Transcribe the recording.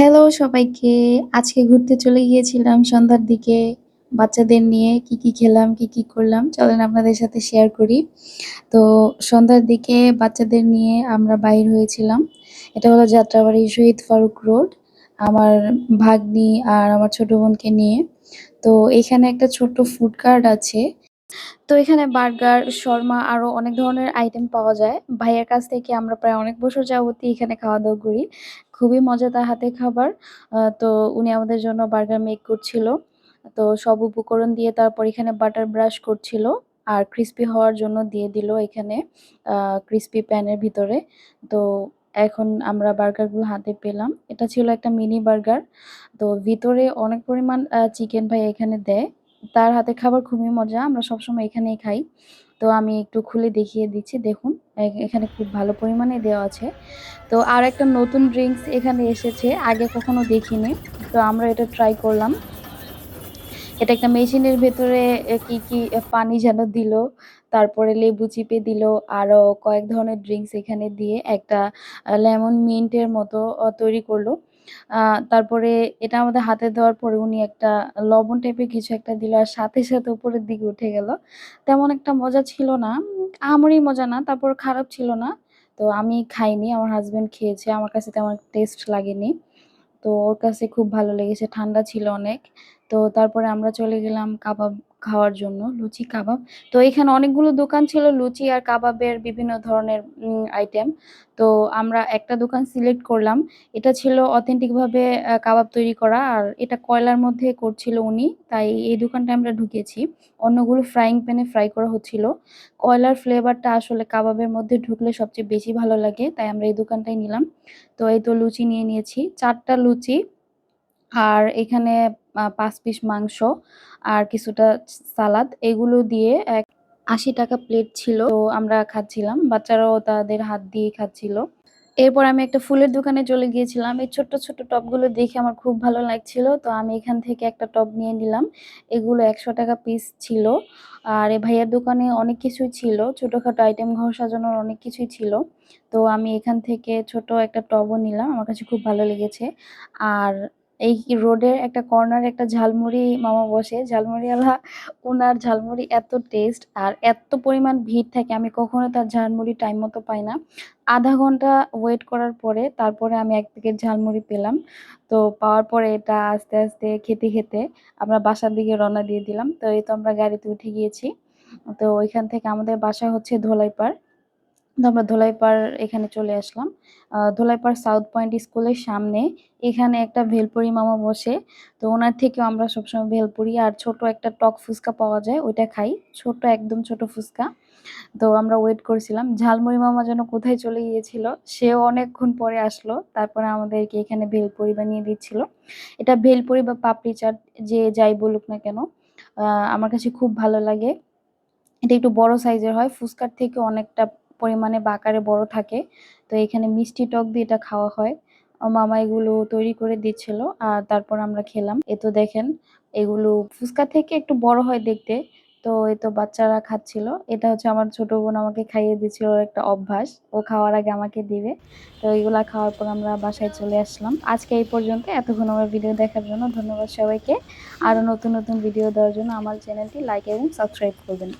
Hello সবাইকে। আজকে ঘুরতে চলে গিয়েছিলাম সন্ধ্যার দিকে। বাচ্চাদের নিয়ে কি কি খেলাম, কি কি করলাম, চলেন আপনাদের সাথে শেয়ার করি। তো সন্ধ্যার দিকে বাচ্চাদের নিয়ে আমরা বাইর হয়েছিলাম। এটা হলো যাত্রাবাড়ি শহীদ ফারুক রোড, আমার ভাগ্নি আর আমার ছোট বোনকে নিয়ে। তো এখানে একটা ছোট্ট ফুড কার্ট আছে। তো এখানে বার্গার, শর্মা আরও অনেক ধরনের আইটেম পাওয়া যায়। ভাইয়ের কাছ থেকে আমরা প্রায় অনেক বছর যাবতই এখানে খাওয়া দাওয়া করি। খুবই মজাদার হাতে খাবার। তো উনি আমাদের জন্য বার্গার মেক করছিল। তো সব উপকরণ দিয়ে তারপর এখানে বাটার ব্রাশ করছিল আর ক্রিস্পি হওয়ার জন্য দিয়ে দিল এখানে ক্রিস্পি প্যানের ভিতরে। তো এখন আমরা বার্গারগুলো হাতে পেলাম। এটা ছিল একটা মিনি বার্গার তো ভিতরে অনেক পরিমাণ চিকেন ভাই এখানে দেয়। তার হাতে খাবার খুবই মজা, আমরা সবসময় এখানেই খাই। তো আমি একটু খুলে দেখিয়ে দিচ্ছি, দেখুন এখানে খুব ভালো পরিমাণে দেওয়া আছে। তো আর একটা নতুন ড্রিঙ্কস এখানে এসেছে, আগে কখনো দেখিনি। তো আমরা এটা ট্রাই করলাম। এটা একটা মেশিনের ভেতরে কি কি পানি যেন দিল, তারপরে লেবু চিপে দিল আরও কয়েক ধরনের ড্রিঙ্কস এখানে দিয়ে একটা লেমন মিন্টের মতো তৈরি করল। তারপরে এটা আমাদের হাতে দেওয়ার পরে উনি একটা লবণ টাইপের কিছু একটা দিল আর সাথে সাথে উপরের দিকে উঠে গেল। তেমন একটা মজা ছিল না, আমারই মজা না, তারপর খারাপ ছিল না। তো আমি খাইনি, আমার হাজব্যান্ড খেয়েছে, আমার কাছে তেমন টেস্ট লাগেনি। তো ওর কাছে খুব ভালো লেগেছে, ঠান্ডা ছিল অনেক। তো তারপরে আমরা চলে গেলাম কাবাব খাওয়ার জন্য লুচি, কাবাব। তো এখানে অনেকগুলো দোকান ছিল, লুচি আর কাবাবের বিভিন্ন ধরনের আইটেম তো আমরা একটা দোকান সিলেক্ট করলাম। এটা ছিল অথেন্টিক ভাবে কাবাব তৈরি করা। আর এটা কয়লার মধ্যে করছিল উনি, তাই এই দোকানটা আমরা ঢুকেছি। অন্যগুলো ফ্রাইং প্যানে ফ্রাই করা হচ্ছিল। কয়লার ফ্লেভারটা আসলে কাবাবের মধ্যে ঢুকলে সবচেয়ে বেশি ভালো লাগে, তাই আমরা এই দোকানটাই নিলাম। তো এই তো লুচি নিয়ে নিয়েছি। চারটা লুচি আর এখানে পাঁচ পিস মাংস আর কিছুটা সালাদ। এগুলো দিয়ে এক আশি টাকা প্লেট ছিল, তো আমরা খাচ্ছিলাম। বাচ্চারাও তাদের হাত দিয়ে খাচ্ছিল। এরপর আমি একটা ফুলের দোকানে চলে গিয়েছিলাম। এই ছোট্ট ছোট্ট টবগুলো দেখে আমার খুব ভালো লাগছিল। তো আমি এখান থেকে একটা টব নিয়ে নিলাম। এগুলো একশো টাকা পিস ছিল। আর এ ভাইয়ার দোকানে অনেক কিছুই ছিল। ছোটখাটো আইটেম ঘর সাজানোর অনেক কিছুই ছিল। তো আমি এখান থেকে ছোট একটা টবও নিলাম। আমার কাছে খুব ভালো লেগেছে। আর এই রোডের একটা কর্নার একটা ঝালমুড়ি মামা বসে। ঝালমুড়িওয়ালা ওনার ঝালমুড়ি এত টেস্ট আর এত পরিমাণ ভিড় থাকে, আমি কখনো তার ঝালমুড়ি টাইম মতো পাই না। আধা ঘণ্টা ওয়েট করার পরে তারপরে আমি এক প্যাকেট ঝালমুড়ি পেলাম। তো পাওয়ার পরে এটা আস্তে আস্তে খেতে খেতে আমরা বাসার দিকে রওনা দিয়ে দিলাম। তো এই তো আমরা গাড়িতে উঠে গিয়েছি। তো ওইখান থেকে আমাদের বাসা হচ্ছে ধোলাইপাড়। তো আমরা ধোলাইপাড় এখানে চলে আসলাম। ধোলাইপাড় সাউথ পয়েন্ট স্কুলের সামনে এখানে একটা ভেলপুরি মামা বসে। তো ওনার থেকেও আমরা সবসময় ভেলপুরি আর ছোট একটা টক ফুচকা পাওয়া যায়, ওইটা খাই। ছোট, একদম ছোট ফুচকা। তো আমরা ওয়েট করছিলাম, ঝালমুড়ি মামা যেন কোথায় চলে গিয়েছিল, সেও অনেকক্ষণ পরে আসলো। তারপরে আমাদেরকে এখানে ভেলপুরি বানিয়ে দিচ্ছিল। এটা ভেলপুরি বা পাপড়ি চাট, যে যাই বলুক না কেন আমার কাছে খুব ভালো লাগে। এটা একটু বড় সাইজের হয়, ফুচকার থেকে অনেকটা পরিমাণে বা আকারে বড় থাকে। তো এখানে মিষ্টি টক দিয়ে এটা খাওয়া হয়। মামা এগুলো তৈরি করে দিচ্ছিল, আর তারপর আমরা খেলাম। এ তো দেখেন, এগুলো ফুচকা থেকে একটু বড় হয় দেখতে। তো এই তো বাচ্চারা খাচ্ছিল। এটা হচ্ছে আমার ছোট বোন আমাকে খাইয়ে দিচ্ছিল একটা অভ্যাস। ও খাওয়ার আগে আমাকে দিবে। তো এগুলা খাওয়ার পর আমরা বাসায় চলে আসলাম। আজকে এই পর্যন্ত। এতক্ষণ আমার ভিডিও দেখার জন্য ধন্যবাদ সবাইকে। আরও নতুন নতুন ভিডিও দেওয়ার জন্য আমার চ্যানেলটি লাইক এবং সাবস্ক্রাইব করবেন।